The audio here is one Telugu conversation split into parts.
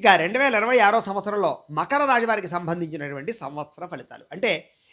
ఇక రెండు వేల ఇరవై ఆరో సంవత్సరంలో మకర రాజవారికి సంబంధించినటువంటి సంవత్సర ఫలితాలు. అంటే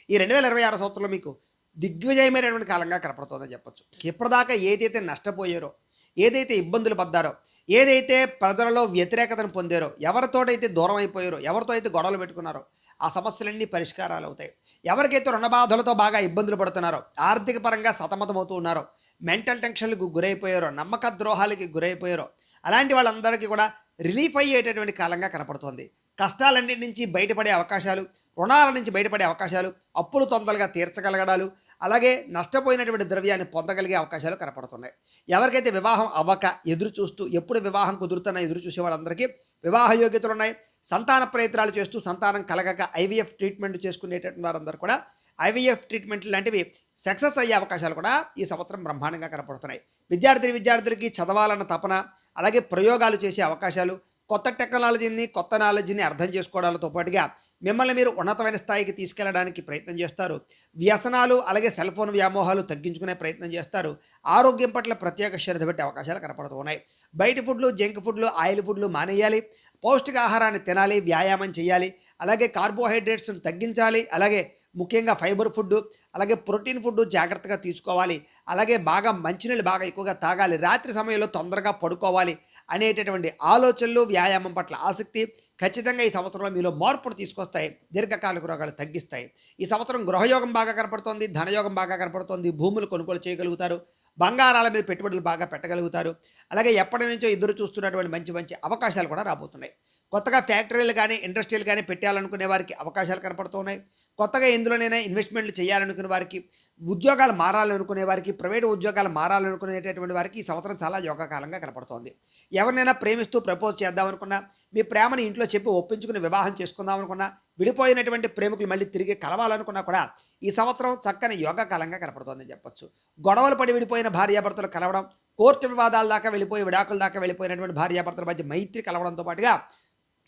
ఈ రెండు వేల ఇరవై ఆరో సంవత్సరంలో మీకు దిగ్విజయమైనటువంటి కాలంగా కనపడుతుందని చెప్పొచ్చు. ఇప్పటిదాకా ఏదైతే నష్టపోయారో ఏదైతే ఇబ్బందులు పడ్డారో ఏదైతే ప్రజలలో వ్యతిరేకతను పొందారో ఎవరితోటైతే దూరం అయిపోయారో ఎవరితో అయితే గొడవలు పెట్టుకున్నారో ఆ సమస్యలన్నీ పరిష్కారాలు అవుతాయి. ఎవరికైతే రుణబాధలతో బాగా ఇబ్బందులు పడుతున్నారో ఆర్థిక పరంగా సతమతమవుతూ ఉన్నారో మెంటల్ టెన్షన్లకు గురైపోయారో నమ్మక ద్రోహాలకి గురైపోయారో అలాంటి వాళ్ళందరికీ కూడా రిలీఫ్ అయ్యేటటువంటి కాలంగా కనపడుతోంది. కష్టాలన్నింటి నుంచి బయటపడే అవకాశాలు రుణాల నుంచి బయటపడే అవకాశాలు అప్పులు తొందరగా తీర్చగలగడాలు అలాగే నష్టపోయినటువంటి ద్రవ్యాన్ని పొందగలిగే అవకాశాలు కనపడుతున్నాయి. ఎవరికైతే వివాహం అవ్వక ఎదురు చూస్తూ ఎప్పుడు వివాహం కుదురుతున్నా ఎదురు చూసే వాళ్ళందరికీ వివాహ యోగ్యతలు ఉన్నాయి. సంతాన ప్రయత్నాలు చేస్తూ సంతానం కలగక ఐవీఎఫ్ ట్రీట్మెంట్ చేసుకునేటటువంటి వారందరూ కూడా ఐవీఎఫ్ ట్రీట్మెంట్ లాంటివి సక్సెస్ అయ్యే అవకాశాలు కూడా ఈ సంవత్సరం బ్రహ్మాండంగా కనపడుతున్నాయి. విద్యార్థి విద్యార్థులకి చదవాలన్న తపన అలాగే ప్రయోగాలు చేసే అవకాశాలు కొత్త టెక్నాలజీని కొత్త నాలెడ్జ్ని అర్థం చేసుకోవడాలతో పాటుగా మిమ్మల్ని మీరు ఉన్నతమైన స్థాయికి తీసుకెళ్ళడానికి ప్రయత్నం చేస్తారు. వ్యసనాలు అలాగే సెల్ ఫోన్ వ్యామోహాలు తగ్గించుకునే ప్రయత్నం చేస్తారు. ఆరోగ్యం పట్ల ప్రత్యేక శ్రద్ధ పెట్టే అవకాశాలు కనపడుతూ ఉన్నాయి. బయట ఫుడ్లు జంక్ ఫుడ్లు ఆయిల్ ఫుడ్లు మానేయాలి. పౌష్టికాహారాన్ని తినాలి వ్యాయామం చేయాలి. అలాగే కార్బోహైడ్రేట్స్ను తగ్గించాలి. అలాగే ముఖ్యంగా ఫైబర్ ఫుడ్ అలాగే ప్రోటీన్ ఫుడ్ జాగ్రత్తగా తీసుకోవాలి. అలాగే బాగా మంచినీళ్ళు బాగా ఎక్కువగా తాగాలి. రాత్రి సమయంలో తొందరగా పడుకోవాలి అనేటటువంటి ఆలోచనలు వ్యాయామం పట్ల ఆసక్తి ఖచ్చితంగా ఈ సంవత్సరంలో మీలో మార్పులు తీసుకొస్తాయి. దీర్ఘకాలిక రోగాలు తగ్గిస్తాయి. ఈ సంవత్సరం గృహయోగం బాగా కనపడుతోంది ధనయోగం బాగా కనపడుతోంది. భూములు కొనుగోలు చేయగలుగుతారు బంగారాల మీద పెట్టుబడులు బాగా పెట్టగలుగుతారు. అలాగే ఎప్పటి నుంచో ఎదురు చూస్తున్నటువంటి మంచి మంచి అవకాశాలు కూడా రాబోతున్నాయి. కొత్తగా ఫ్యాక్టరీలు కానీ ఇండస్ట్రీలు కానీ పెట్టాలనుకునే వారికి అవకాశాలు కనపడుతున్నాయి. కొత్తగా ఎందులోనైనా ఇన్వెస్ట్మెంట్లు చేయాలనుకునే వారికి ఉద్యోగాలు మారాలనుకునే వారికి ప్రైవేటు ఉద్యోగాలు మారాలనుకునేటటువంటి వారికి ఈ సంవత్సరం చాలా యోగకాలంగా కనపడుతోంది. ఎవరినైనా ప్రేమిస్తూ ప్రపోజ్ చేద్దామనుకున్నా మీ ప్రేమని ఇంట్లో చెప్పి ఒప్పించుకుని వివాహం చేసుకుందాం అనుకున్నా విడిపోయినటువంటి ప్రేమికులు మళ్ళీ తిరిగి కలవాలనుకున్నా కూడా ఈ సంవత్సరం చక్కని యోగకాలంగా కనపడుతోందని చెప్పొచ్చు. గొడవలు పడి విడిపోయిన భార్యాభర్తలు కలవడం కోర్టు వివాదాల దాకా వెళ్ళిపోయి విడాకుల దాకా వెళ్ళిపోయినటువంటి భార్యాభర్తల మధ్య మైత్రి కలవడంతో పాటుగా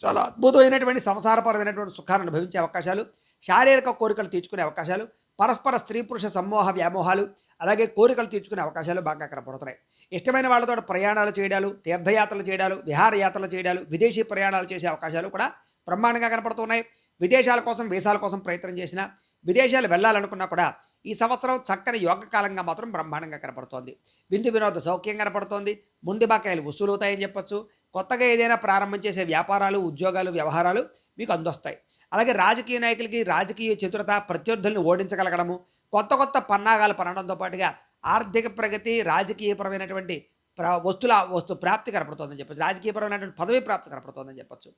చాలా అద్భుతమైనటువంటి సంసారపరమైనటువంటి సుఖాన్ని అనుభవించే అవకాశాలు శారీరక కోరికలు తీర్చుకునే అవకాశాలు పరస్పర స్త్రీ పురుష సమ్మోహ వ్యామోహాలు అలాగే కోరికలు తీర్చుకునే అవకాశాలు బాగా కనపడుతున్నాయి ఇష్టమైన వాళ్ళతో ప్రయాణాలు చేయడాలు తీర్థయాత్రలు చేయడాలు విహారయాత్రలు చేయడాలు విదేశీ ప్రయాణాలు చేసే అవకాశాలు కూడా బ్రహ్మాండంగా కనపడుతున్నాయి. విదేశాల కోసం వీసాల కోసం ప్రయత్నం చేసిన విదేశాలు వెళ్ళాలనుకున్నా కూడా ఈ సంవత్సరం చక్కని యోగ కాలంగా మాత్రం బ్రహ్మాండంగా కనపడుతోంది. విందు వినోద సౌఖ్యం కనపడుతోంది. ముందు బాకాయలు వసూలు అవుతాయని చెప్పొచ్చు. కొత్తగా ఏదైనా ప్రారంభం చేసే వ్యాపారాలు ఉద్యోగాలు వ్యవహారాలు మీకు అందొస్తాయి. అలాగే రాజకీయ నాయకులకి రాజకీయ చతురత ప్రత్యర్థుల్ని ఓడించగలగడము కొత్త కొత్త పన్నాగాలు పనడంతో పాటుగా ఆర్థిక ప్రగతి రాజకీయపరమైనటువంటి ప్ర వస్తుల వస్తు ప్రాప్తి కనపడుతోందని చెప్పచ్చు. రాజకీయపరమైనటువంటి పదవి ప్రాప్తి కనపడుతోందని చెప్పచ్చు.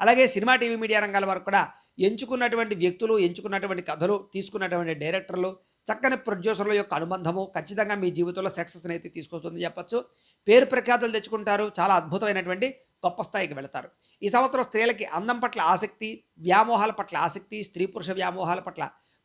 అలాగే సినిమా టీవీ మీడియా రంగాల వరకు కూడా ఎంచుకున్నటువంటి వ్యక్తులు ఎంచుకున్నటువంటి కథలు తీసుకున్నటువంటి డైరెక్టర్లు చక్కని ప్రొడ్యూసర్ల యొక్క అనుబంధము ఖచ్చితంగా మీ జీవితంలో సక్సెస్ని అయితే తీసుకొస్తుందని చెప్పచ్చు. పేరు ప్రఖ్యాతులు తెచ్చుకుంటారు. చాలా అద్భుతమైనటువంటి గొప్ప స్థాయికి వెళతారు. ఈ సంవత్సరం స్త్రీలకి అందం పట్ల ఆసక్తి వ్యామోహాల పట్ల ఆసక్తి స్త్రీ పురుష వ్యామోహాల పట్ల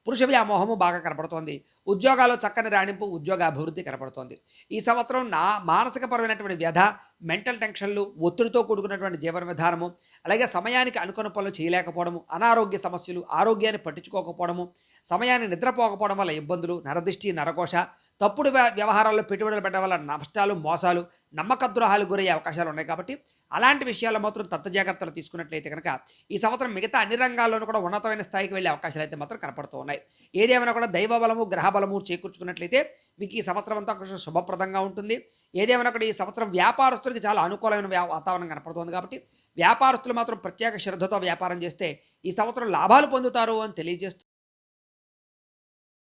పురుష వ్యామోహము బాగా కనపడుతోంది ఉద్యోగాల్లో చక్కని రాణింపు ఉద్యోగ అభివృద్ధి కనపడుతోంది ఈ సంవత్సరం నా మానసికపరమైనటువంటి వ్యధ మెంటల్ టెన్షన్లు ఒత్తిడితో కూడుకున్నటువంటి జీవన విధానము అలాగే సమయానికి అనుకున్న పనులు చేయలేకపోవడము అనారోగ్య సమస్యలు ఆరోగ్యాన్ని పట్టించుకోకపోవడము సమయాన్ని నిద్రపోకపోవడం వల్ల ఇబ్బందులు నరదిష్టి నరకోశ తప్పుడు వ్య- వ్యవహారాల్లో పెట్టుబడులు పెట్టడం వల్ల నష్టాలు మోసాలు నమ్మక ద్రోహాలు గురయ్యే అవకాశాలు ఉన్నాయి కాబట్టి అలాంటి విషయాల్లో మాత్రం తత్వ జాగ్రత్తలు తీసుకున్నట్లయితే కనుక ఈ సంవత్సరం మిగతా అన్ని రంగాల్లోనూ కూడా ఉన్నతమైన స్థాయికి వెళ్ళే అవకాశాలు అయితే మాత్రం కనపడుతూ ఉన్నాయి. ఏదేమైనా కూడా దైవ బలము గ్రహ బలము చేకూర్చుకున్నట్లయితే మీకు ఈ సంవత్సరం అంతా కొంచెం శుభప్రదంగా ఉంటుంది. ఏదేమైనా కూడా ఈ సంవత్సరం వ్యాపారస్తులకి చాలా అనుకూలమైన వాతావరణం కనపడుతుంది కాబట్టి వ్యాపారస్తులు మాత్రం ప్రత్యేక శ్రద్ధతో వ్యాపారం చేస్తే ఈ సంవత్సరం లాభాలు పొందుతారు అని తెలియజేస్తుంది